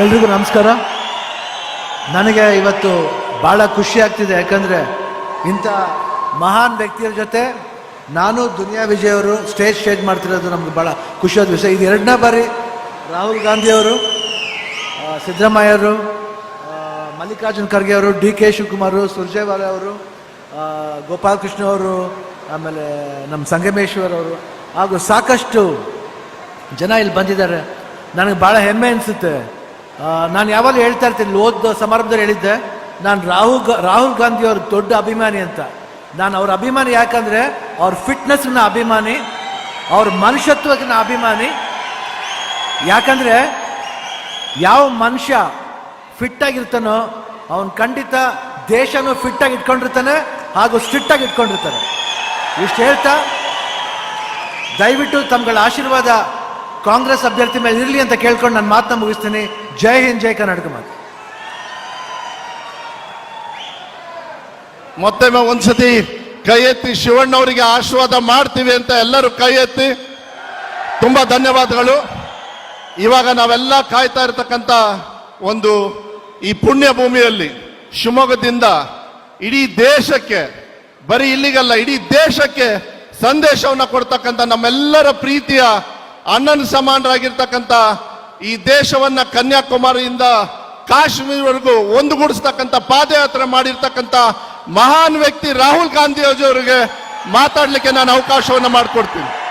ಎಲ್ರಿಗೂ ನಮಸ್ಕಾರ. ನನಗೆ ಇವತ್ತು ಭಾಳ ಖುಷಿ ಆಗ್ತಿದೆ, ಯಾಕಂದರೆ ಇಂಥ ಮಹಾನ್ ವ್ಯಕ್ತಿಯರ ಜೊತೆ ನಾನು ದುನಿಯಾ ವಿಜಯ್ ಅವರು ಸ್ಟೇಜ್ ಸ್ಟೇಜ್ ಮಾಡ್ತಿರೋದು ನಮ್ಗೆ ಭಾಳ ಖುಷಿಯಾದ ವಿಷಯ. ಇದು ಎರಡನೇ ಬಾರಿ ರಾಹುಲ್ ಗಾಂಧಿಯವರು ಸಿದ್ದರಾಮಯ್ಯವರು ಮಲ್ಲಿಕಾರ್ಜುನ್ ಖರ್ಗೆ ಅವರು, ಡಿ ಕೆ ಶಿವಕುಮಾರ್, ಸುರ್ಜೇವಾಲ ಅವರು ಗೋಪಾಲಕೃಷ್ಣ ಅವರು, ಆಮೇಲೆ ನಮ್ಮ ಸಂಗಮೇಶ್ವರ್ ಅವರು, ಹಾಗೂ ಸಾಕಷ್ಟು ಜನ ಇಲ್ಲಿ ಬಂದಿದ್ದಾರೆ. ನನಗೆ ಭಾಳ ಹೆಮ್ಮೆ ಅನಿಸುತ್ತೆ. ನಾನು ಯಾವಾಗಲೂ ಹೇಳ್ತಾ ಇರ್ತೀನಿ ಓದ್ ಸಮಾರಂಭದಲ್ಲಿ ಹೇಳಿದ್ದೆ, ನಾನು ರಾಹುಲ್ ರಾಹುಲ್ ಗಾಂಧಿ ಅವ್ರ ದೊಡ್ಡ ಅಭಿಮಾನಿ ಅಂತ. ನಾನು ಅವ್ರ ಅಭಿಮಾನಿ ಯಾಕಂದರೆ, ಅವ್ರ ಫಿಟ್ನೆಸ್ನ ಅಭಿಮಾನಿ, ಅವ್ರ ಮನುಷ್ಯತ್ವಕ್ಕಿನ ಅಭಿಮಾನಿ. ಯಾಕಂದರೆ, ಯಾವ ಮನುಷ್ಯ ಫಿಟ್ ಆಗಿರ್ತಾನೋ ಅವನು ಖಂಡಿತ ದೇಶನೂ ಫಿಟ್ಟಾಗಿ ಇಟ್ಕೊಂಡಿರ್ತಾನೆ ಹಾಗೂ ಸ್ಟ್ರಿಕ್ಟಾಗಿ ಇಟ್ಕೊಂಡಿರ್ತಾನೆ ಇಷ್ಟು ಹೇಳ್ತಾ, ದಯವಿಟ್ಟು ತಮ್ಗಳ ಆಶೀರ್ವಾದ ಕಾಂಗ್ರೆಸ್ ಅಭ್ಯರ್ಥಿ ಮೇಲೆ ಇರಲಿ ಅಂತ ಕೇಳ್ಕೊಂಡು ನಾನು ಮಾತನ್ನ ಮುಗಿಸ್ತೀನಿ. ಜೈ ಹಿಂದ್, ಜೈ ಕರ್ನಾಟಕ ಮಾತು. ಮತ್ತೊಮ್ಮೆ ಒಂದ್ಸತಿ ಕೈ ಎತ್ತಿ ಶಿವಣ್ಣವರಿಗೆ ಆಶೀರ್ವಾದ ಮಾಡ್ತೀವಿ ಅಂತ ಎಲ್ಲರೂ ಕೈ ಎತ್ತಿ ತುಂಬಾ ಧನ್ಯವಾದಗಳು. ಇವಾಗ ನಾವೆಲ್ಲ ಕಾಯ್ತಾ ಇರತಕ್ಕಂತ ಒಂದು ಈ ಪುಣ್ಯ ಭೂಮಿಯಲ್ಲಿ ಶಿವಮೊಗ್ಗದಿಂದ ಇಡೀ ದೇಶಕ್ಕೆ, ಬರೀ ಇಲ್ಲಿಗಲ್ಲ, ಇಡೀ ದೇಶಕ್ಕೆ ಸಂದೇಶವನ್ನ ಕೊಡ್ತಕ್ಕಂಥ ನಮ್ಮೆಲ್ಲರ ಪ್ರೀತಿಯ ಅಣ್ಣನ ಸಮಾನರಾಗಿರ್ತಕ್ಕಂಥ ಈ ದೇಶವನ್ನ ಕನ್ಯಾಕುಮಾರಿಯಿಂದ ಕಾಶ್ಮೀರವರೆಗೂ ಒಂದುಗೂಡಿಸ್ತಕ್ಕಂಥ ಪಾದಯಾತ್ರೆ ಮಾಡಿರ್ತಕ್ಕಂಥ ಮಹಾನ್ ವ್ಯಕ್ತಿ ರಾಹುಲ್ ಗಾಂಧಿ ಅವರಿಗೆ ಮಾತಾಡ್ಲಿಕ್ಕೆ ನಾನು ಅವಕಾಶವನ್ನು ಮಾಡಿಕೊಡ್ತೀನಿ.